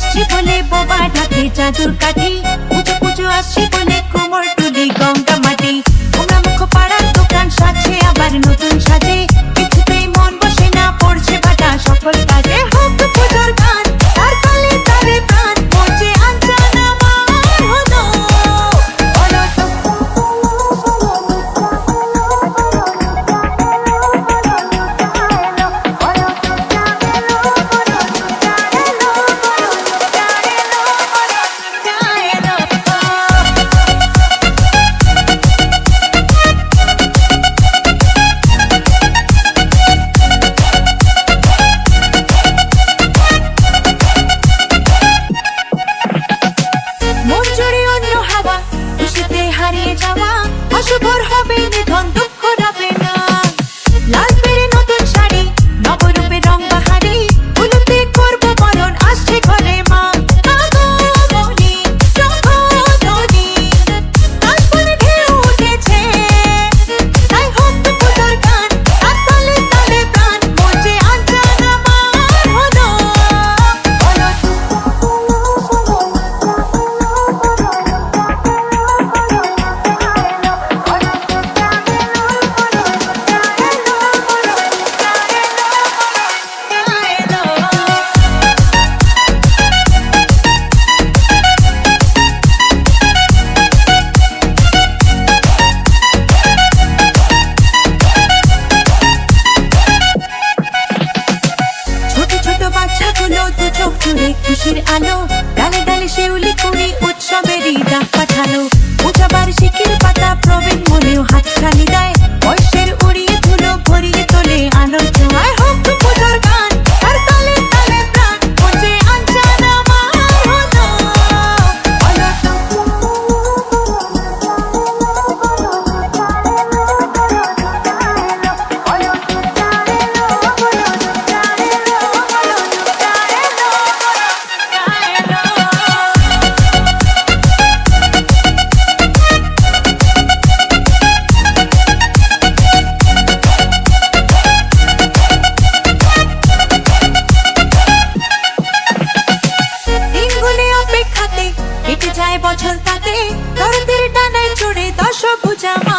আসছি বলে বোবা ঢাকে চাদুর কাঠি। পুজো পুজো আসছি বলে কোমর টুলি গঙ্গা আলোর আলো, ডালে ডালে শিউলি কুড়ি উৎসবেরই ডাক পাঠালো। পূজা বার্ষিকীর পাতা প্রবীণ মনেও হাত খালি দেয় কেটে যায় বছর তাতে। দরদের টানায় চড়ে দশ বুঝামা